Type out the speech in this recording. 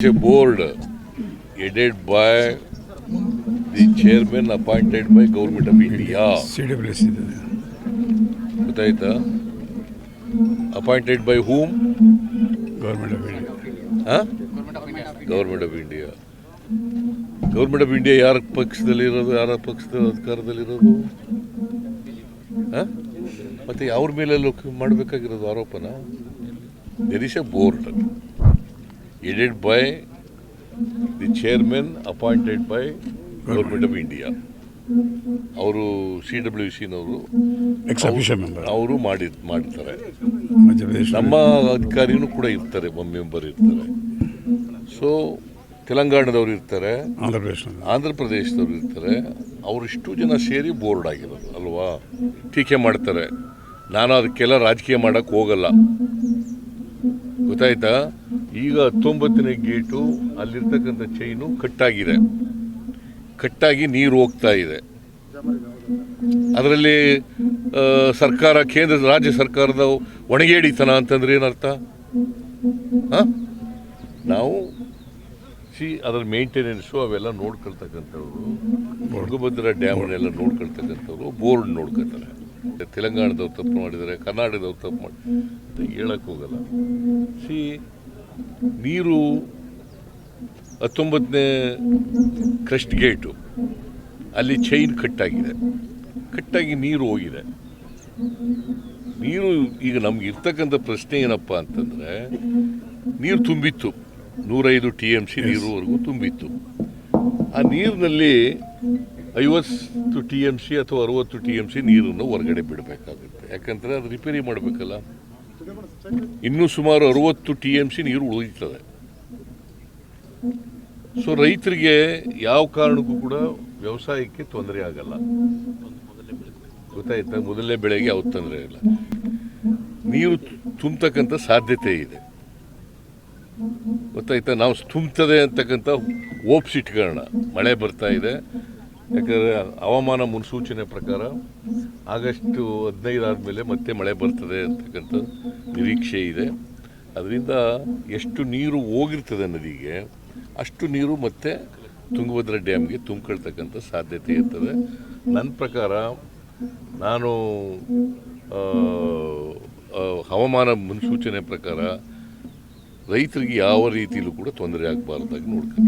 a board headed by the chairman appointed by government of India. ಇದೆ. ಗೊತ್ತಾಯ್ತಾ? Appointed by whom government of India government of India government of India ಯಾರ ಪಕ್ಷದಲ್ಲಿರೋದು ಯಾರ ಪಕ್ಷದ ಅಧಿಕಾರದಲ್ಲಿರೋದು? ಮತ್ತೆ ಅವ್ರ ಮೇಲೆ ಲೋಕ ಮಾಡಬೇಕಾಗಿರೋದು ಆರೋಪನ? There is a board headed by the chairman appointed by government of India ಅವರು ಸಿ ಡಬ್ಲ್ಯೂ ಸಿನವರು ಎಕ್ಸ್ ಅಫಿಷಿಯಲ್ ಮೆಂಬರ್ ಅವರು ಮಾಡಿ ಮಾಡ್ತಾರೆ ನಮ್ಮ ಅಧಿಕಾರಿನೂ ಕೂಡ ಇರ್ತಾರೆ ಒಮ್ಮೆ ಮೆಂಬರ್ ಇರ್ತಾರೆ ಸೊ ತೆಲಂಗಾಣದವ್ರು ಇರ್ತಾರೆ ಆಂಧ್ರ ಪ್ರದೇಶ ಆಂಧ್ರ ಪ್ರದೇಶದವ್ರು ಇರ್ತಾರೆ ಅವರಿಷ್ಟು ಜನ ಸೇರಿ ಬೋರ್ಡ್ ಆಗಿರೋದು ಅಲ್ವಾ ಟೀಕೆ ಮಾಡ್ತಾರೆ ನಾನು ಅದಕ್ಕೆಲ್ಲ ರಾಜಕೀಯ ಮಾಡೋಕ್ಕೆ ಹೋಗಲ್ಲ ಗೊತ್ತಾಯ್ತಾ? ಈಗ ಹತ್ತೊಂಬತ್ತನೇ ಗೇಟು, ಅಲ್ಲಿರ್ತಕ್ಕಂಥ ಚೈನು ಕಟ್ಟಾಗಿದೆ. ಕಟ್ಟಾಗಿ ನೀರು ಹೋಗ್ತಾ ಇದೆ. ಅದರಲ್ಲಿ ಸರ್ಕಾರ, ಕೇಂದ್ರ, ರಾಜ್ಯ ಸರ್ಕಾರದ ಒಣಗೇಡಿತನ ಅಂತಂದ್ರೆ ಏನರ್ಥ? ನಾವು, ಸಿ, ಅದರ ಮೇಂಟೆನೆನ್ಸು ಅವೆಲ್ಲ ನೋಡ್ಕೊಳ್ತಕ್ಕಂಥವ್ರು ತುಂಗಭದ್ರಾ ಡ್ಯಾಮ್ನೆಲ್ಲ ನೋಡ್ಕೊಳ್ತಕ್ಕಂಥವ್ರು, ಬೋರ್ಡ್ ನೋಡ್ಕೊತಾರೆ ತೆಲಂಗಾಣದವ್ರು ತಪ್ಪು ಮಾಡಿದರೆ ಕರ್ನಾಟಕದವ್ರು ತಪ್ಪು ಮಾಡಿ ಅಂತ ಹೋಗಲ್ಲ. ಸಿ ನೀರು ಹತ್ತೊಂಬತ್ತನೇ ಕ್ರೆಸ್ಟ್ ಗೇಟು ಅಲ್ಲಿ ಚೈನ್ ಕಟ್ಟಾಗಿದೆ ಕಟ್ಟಾಗಿ ನೀರು ಹೋಗಿದೆ. ನೀರು ಈಗ ನಮ್ಗೆ ಇರ್ತಕ್ಕಂಥ ಪ್ರಶ್ನೆ ಏನಪ್ಪ ಅಂತಂದರೆ ನೀರು ತುಂಬಿತ್ತು. ನೂರೈದು ಟಿ ಎಂ ಸಿ ನೀರುವರೆಗೂ ತುಂಬಿತ್ತು. ಆ ನೀರಿನಲ್ಲಿ ಐವತ್ತು ಟಿ ಎಂ ಸಿ ಅಥವಾ ಅರುವತ್ತು ಟಿ ಎಂ ಸಿ ನೀರನ್ನು ಹೊರಗಡೆ ಬಿಡಬೇಕಾಗುತ್ತೆ. ಯಾಕಂದರೆ ಅದು ರಿಪೇರಿ ಮಾಡಬೇಕಲ್ಲ. ಇನ್ನೂ ಸುಮಾರು ಅರವತ್ತು ಟಿ ಎಂ ಸಿ ನೀರು ಉಳಿತದೆ ಸೊ ರೈತರಿಗೆ ಯಾವ ಕಾರಣಕ್ಕೂ ಕೂಡ ವ್ಯವಸಾಯಕ್ಕೆ ತೊಂದರೆ ಆಗಲ್ಲ. ಗೊತ್ತಾಯ್ತಾ? ಮೊದಲನೇ ಬೆಳೆಗೆ ಯಾವ ತೊಂದರೆ ಇಲ್ಲ. ನೀರು ತುಂಬತಕ್ಕಂಥ ಸಾಧ್ಯತೆ ಇದೆ. ಗೊತ್ತಾಯ್ತಾ? ನಾವು ತುಂಬ್ತದೆ ಅಂತಕ್ಕಂಥ ಓಪ್ಸ್ ಮಳೆ ಬರ್ತಾ ಇದೆ. ಯಾಕಂದರೆ ಹವಾಮಾನ ಮುನ್ಸೂಚನೆ ಪ್ರಕಾರ ಆಗಸ್ಟ್ ಹದಿನೈದು ಆದಮೇಲೆ ಮತ್ತೆ ಮಳೆ ಬರ್ತದೆ ಅಂತಕ್ಕಂಥ ನಿರೀಕ್ಷೆ ಇದೆ. ಅದರಿಂದ ಎಷ್ಟು ನೀರು ಹೋಗಿರ್ತದೆ ನದಿಗೆ, ಅಷ್ಟು ನೀರು ಮತ್ತೆ ತುಂಗಭದ್ರ ಡ್ಯಾಮ್ಗೆ ತುಂಬಿಕೊಳ್ತಕ್ಕಂಥ ಸಾಧ್ಯತೆ ಇರ್ತದೆ. ನನ್ನ ಪ್ರಕಾರ ನಾನು ಹವಾಮಾನ ಮುನ್ಸೂಚನೆ ಪ್ರಕಾರ ರೈತರಿಗೆ ಯಾವ ರೀತಿಯಲ್ಲೂ ಕೂಡ ತೊಂದರೆ ಆಗಬಾರ್ದಾಗಿ ನೋಡ್ಕೊತೀನಿ